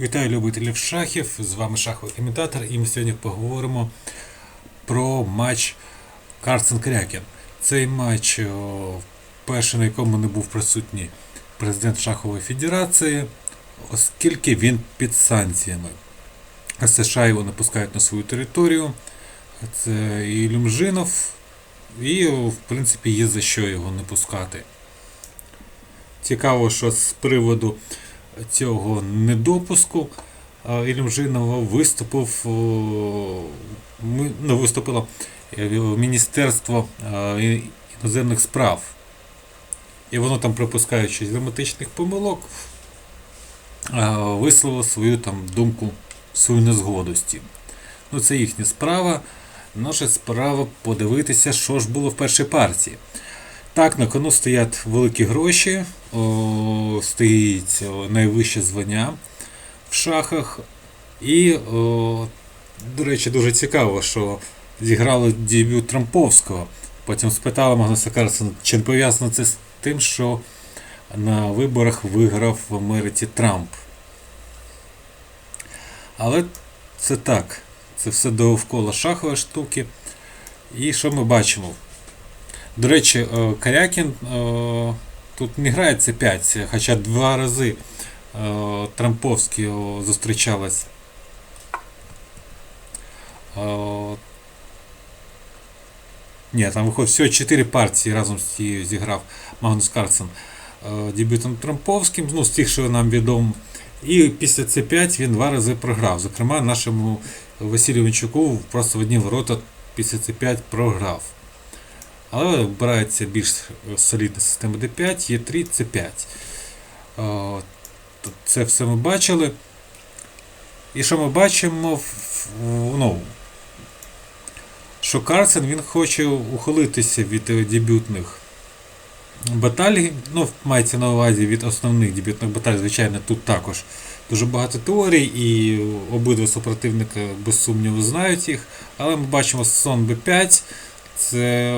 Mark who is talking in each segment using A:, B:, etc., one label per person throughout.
A: Вітаю любителів шахів, з вами шаховий коментатор, і ми сьогодні поговоримо про матч Карсен Крякін. Цей матч, перший на якому не був присутній президент Шахової Федерації, оскільки він під санкціями. США його не пускають на свою територію. Це і Люмжинов, і в принципі є за що його не пускати. Цікаво, що з приводу цього недопуску Ілюмжинова виступив, ну, виступило е, Міністерство іноземних справ. І воно там, припускаючи граматичних помилок, висловило свою там думку, свою цим. Ну, це їхня справа. Наша справа подивитися, що ж було в першій партії. Так, на кону стоять великі гроші, стоїть найвище звання в шахах. І, до речі, дуже цікаво, що зіграли дебют Трамповського. Потім спитали Магнуса Карлсона, чи не пов'язано це з тим, що на виборах виграв в Америці Трамп. Але це так. Це все довкола шахової штуки. І що ми бачимо? До речі, е, Карякін е, тут не грає це 5, хоча два рази е, Трамповський зустрічалась. Е, Ні, там виходить всього 4 партії разом з цією зіграв Магнус Карлсен е, дебютом Трамповським, ну, з тих, що нам відомо. І після C5 він два рази програв. Зокрема, нашому Василю Вінчуку просто в одні ворота після C5 програв. Але обирається більш солідна система D5, є 3 C5. Це все ми бачили. І що ми бачимо? Ну, що Карсен він хоче ухилитися від е, дебютних баталій. Ну, мається на увазі від основних дебютних баталій, звичайно, тут також дуже багато теорій, і обидва супротивника без сумніву знають їх. Але ми бачимо сон B5. Це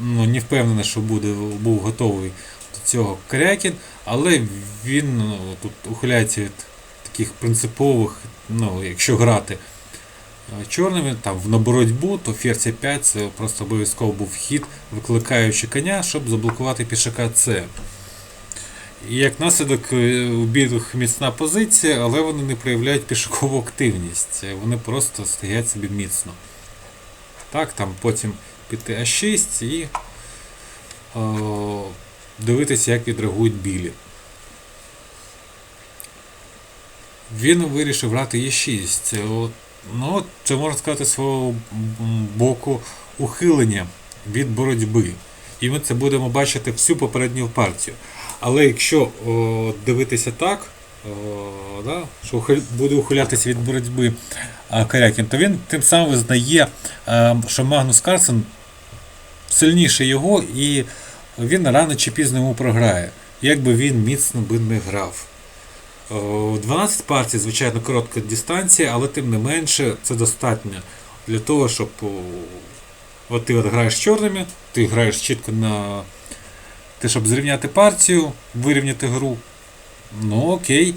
A: ну, не впевнений, що буде, був готовий до цього Крякін, але він ну, тут ухиляється від таких принципових, ну, якщо грати е, чорними, там на боротьбу, то ферзь 5 це просто обов'язково був хід, викликаючи коня, щоб заблокувати пішака С. І як наслідок е, у білих міцна позиція, але вони не проявляють пішакову активність. Вони просто стоять собі міцно. Так, там потім піти А6 і о, дивитися, як відреагують білі. Він вирішив грати Е6. От, Ну, це можна сказати свого боку ухилення від боротьби. І ми це будемо бачити всю попередню партію. Але якщо о, дивитися так, о, да, що ухиль- буде ухилятися від боротьби а, Карякін, то він тим самим визнає, е, що Магнус Карлсен сильніше його, і він рано чи пізно йому програє, якби він міцно би не грав. 12 партій, звичайно, коротка дистанція, але тим не менше це достатньо для того, щоб от ти от граєш чорними, ти граєш чітко на те, щоб зрівняти партію, вирівняти гру. Ну окей.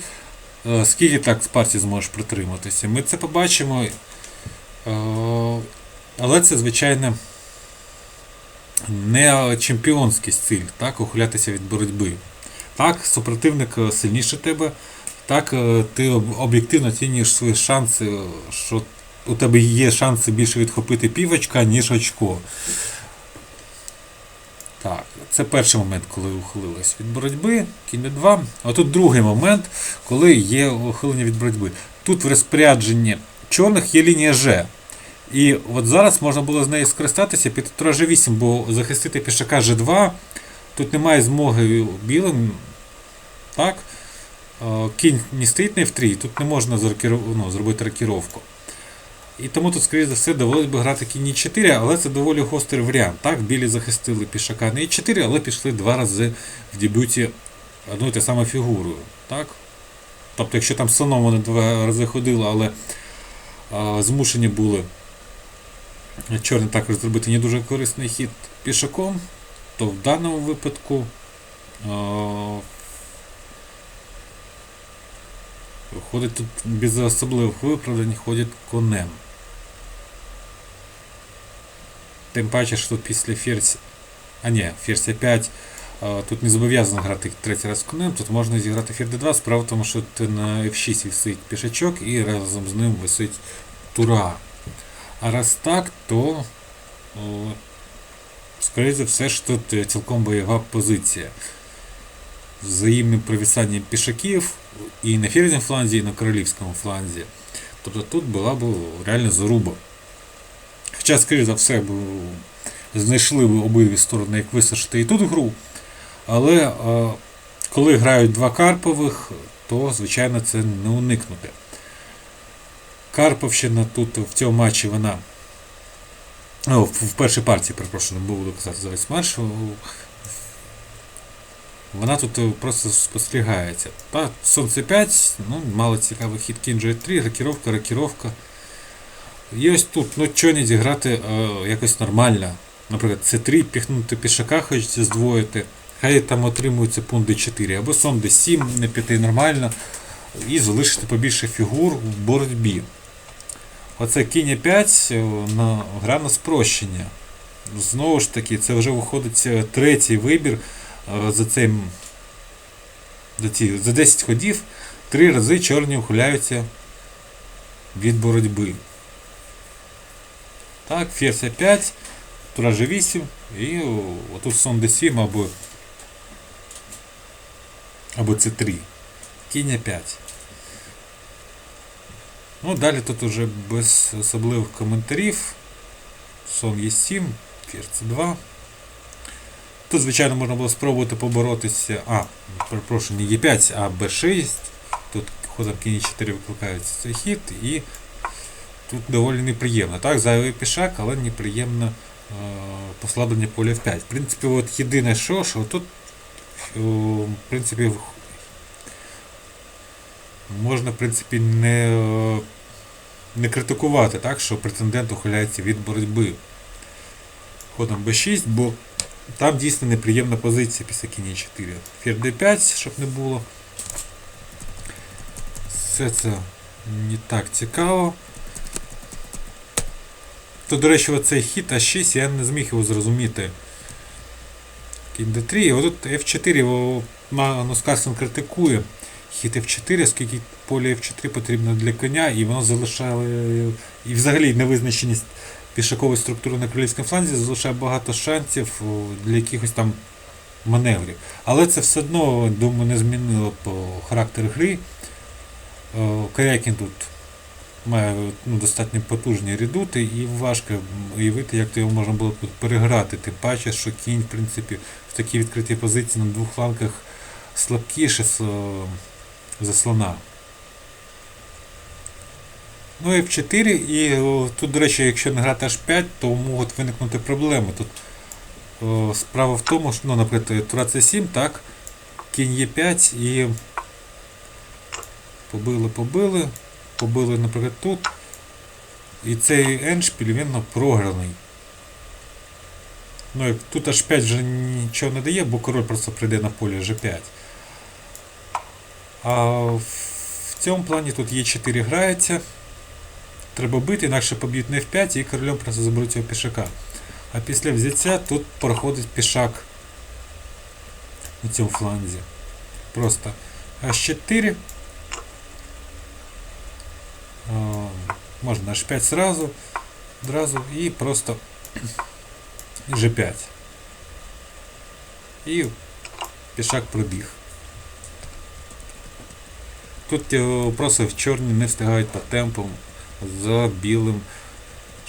A: Е, Скільки так з партії зможеш протриматися? Ми це побачимо. Е, Але це, звичайно, не чемпіонський стиль, так, ухилятися від боротьби. Так, супротивник е, сильніше тебе, так, е, ти об'єктивно оцінюєш свої шанси, що у тебе є шанси більше відхопити півочка, ніж очко. Так, це перший момент, коли ухилилась від боротьби, кінь 2. А тут другий момент, коли є ухилення від боротьби. Тут в розпорядженні чорних є лінія Ж. І от зараз можна було з нею скористатися під тура G8, бо захистити пішака G2 тут немає змоги білим. Так? Е, Кінь не стоїть на F3, тут не можна ну, зробити рокіровку. І тому тут, скоріше за все, довелось би грати кінь e 4, але це доволі гострий варіант. Так, білі захистили пішака на e 4, але пішли два рази в дебюті одною та самою фігурою. Так? Тобто, якщо там слоном вони два рази ходили, але а, змушені були чорні також зробити не дуже корисний хід пішаком, то в даному випадку а, ходить тут без особливих виправдань, ходить конем. Тим паче, що після ферзь. А ні, ферзь 5 Тут не зобов'язано грати третій раз конем, тут можна зіграти фір d2, справа в тому, що на F6 висить пішачок і разом з ним висить тура. А раз так, то скоріше за все, що тут цілком бойова позиція. З взаємним провісанням пішаків і на ферзному фланзі, і на королівському фланзі. Тобто тут була б реально заруба. Хоча, скоріше за все, знайшли б обидві сторони, як висушити і тут гру. Але е, коли грають два Карпових, то, звичайно, це не уникнути. Карповщина тут в цьому матчі вона. О, в, в першій партії, перепрошую, не буду казати за весь матч. Вона тут просто спостерігається. Та, Сонце 5, ну, мало цікавий хід кінь G3, рокіровка, рокіровка. І ось тут, ну чого не зіграти е, якось нормально. Наприклад, С3 піхнути пішака, хочеться здвоїти. Хай там отримується пункт D4, або сон D7 не піти нормально. І залишити побільше фігур в боротьбі. Оце кінь 5 на гра на спрощення. Знову ж таки, це вже виходить третій вибір за цей, за, ці, за 10 ходів. Три рази чорні ухиляються від боротьби. Так, ферзь 5, тура G8 і отут сон D7 або або це 3. Кінь 5. Ну, далі тут уже без особливих коментарів. Сон є 7, ферзь 2. Тут, звичайно, можна було спробувати поборотися. А, перепрошую, не Е5, а Б6. Тут ходом кінь 4 викликається цей хід і тут доволі неприємно. Так, зайвий пішак, але неприємно е послаблення поля F5. В принципі, от єдине що, що тут в принципі, можна в принципі, не не критикувати, так, що претендент ухиляється від боротьби ходом b6, бо там дійсно неприємна позиція після кінь 4. Фір d5, щоб не було. Все це не так цікаво. То, до речі, оцей хід А6 я не зміг його зрозуміти. Кінь d3, і отут F4 Магнус Карлсен критикує хід F4, оскільки поле F4 потрібно для коня, і воно залишає, і взагалі невизначеність пішакової структури на королівському фланзі залишає багато шансів для якихось там маневрів. Але це все одно, думаю, не змінило по характер гри. Корякін тут має ну, достатньо потужні редути і важко уявити, як то його можна було тут переграти. Тим паче, що кінь в принципі, в такій відкритій позиції на двох флангах слабкіше за слона. Ну і F4, і о, тут, до речі, якщо не грати H5, то можуть виникнути проблеми. Тут о, Справа в тому, що, ну, наприклад, Тура C7, так, кінь Е5 і побили, побили побили, наприклад, тут. І цей еншпіль він програний. Ну, як Тут аж 5 вже нічого не дає, бо король просто прийде на поле G5. А в цьому плані тут є 4 грається. Треба бити, інакше поб'ють на F5 і королем просто заберуть його пішака. А після взяття тут проходить пішак на цьому фланзі. Просто H4. Можна H5 сразу, одразу і просто G5. І пішак пробіг. Тут просто в чорні не встигають по темпам за білим,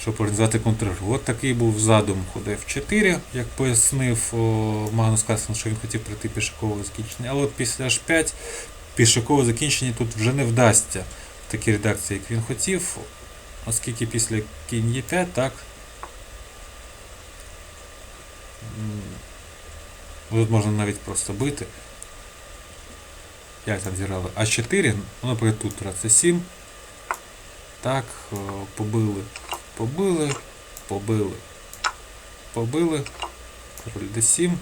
A: щоб організувати контргру. От такий був задум ходу F4, як пояснив Магнус Карлсон, що він хотів прийти пішакове закінчення. Але от після H5 пішакове закінчення тут вже не вдасться в такій редакції, як він хотів оскільки після кінь Е5, так. Тут можна навіть просто бити. Як там зіграли? А4, ну, наприклад, тут це 7. Так, побили, побили, побили, побили. Король D7.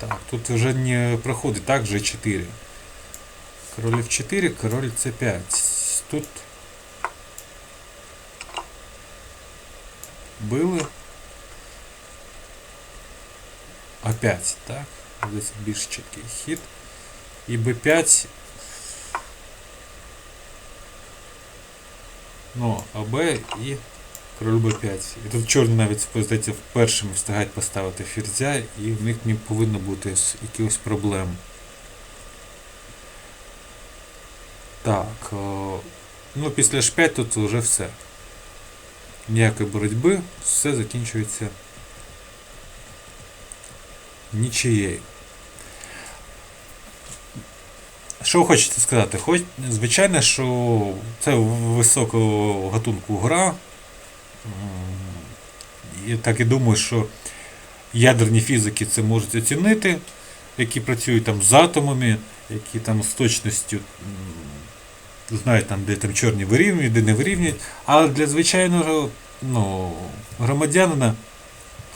A: Так, тут вже не проходить, так, G4. Король F4, король C5. Тут били. А5, так? Десь більш чіткий хід. І B5. Ну, АБ і король Б5. І тут чорні навіть здається, першими встигають поставити ферзя, і в них не повинно бути якихось проблем. Так. о, Ну, після H5 тут вже все. Ніякої боротьби, все закінчується нічиєю. Що хочете сказати? Хоч, звичайно, що це високого гатунку гра. І так і думаю, що ядерні фізики це можуть оцінити, які працюють там з атомами, які там з точністю знають там, де там чорні вирівнюють, де не вирівнюють. Але для звичайного ну, громадянина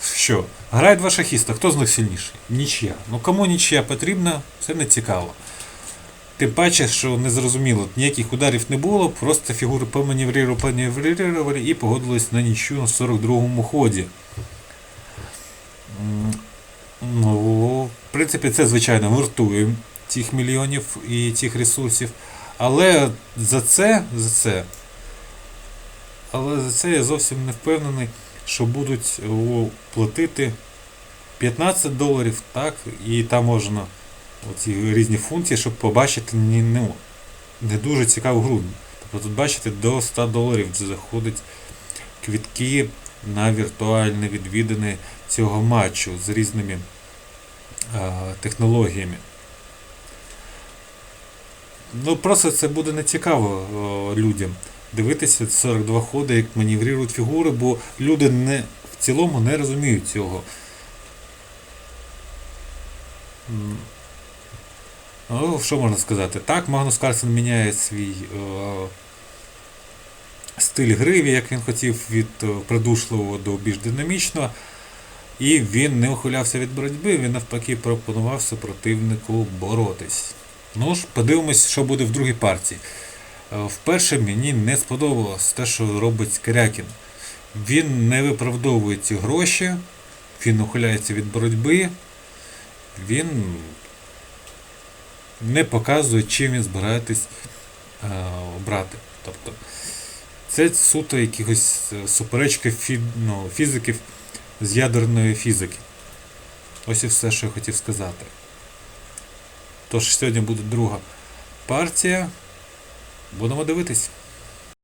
A: що? Грає два шахіста, хто з них сильніший? Нічия. Ну кому нічия потрібна, це не цікаво. Тим паче, що не зрозуміло, ніяких ударів не було, просто фігури поманеврували і погодились на нічю на 42-му ході. Ну, в принципі, це, звичайно, вартує цих мільйонів і цих ресурсів. Але за це, за це, але за це я зовсім не впевнений, що будуть платити 15 доларів, так, і там можна оці різні функції, щоб побачити не, ну, не дуже цікаву гру. Тобто тут бачите, до 100 доларів заходить квітки на віртуальне відвідини цього матчу з різними а, технологіями. Ну просто це буде нецікаво людям дивитися 42 ходи, як маневрують фігури, бо люди не, в цілому не розуміють цього. Ну, що можна сказати? Так, Магнус Карлсен міняє свій е, стиль гри, як він хотів, від е, придушливого до більш динамічного. І він не ухилявся від боротьби, він навпаки пропонував супротивнику боротись. Ну ж, подивимось, що буде в другій партії. Вперше мені не сподобалось те, що робить Скрякін. Він не виправдовує ці гроші, він ухиляється від боротьби, він не показує, чим він збираєтесь е, обрати. Тобто це суто якихось е, суперечки фі, ну, фізиків з ядерної фізики. Ось і все, що я хотів сказати. Тож сьогодні буде друга партія. Будемо дивитись.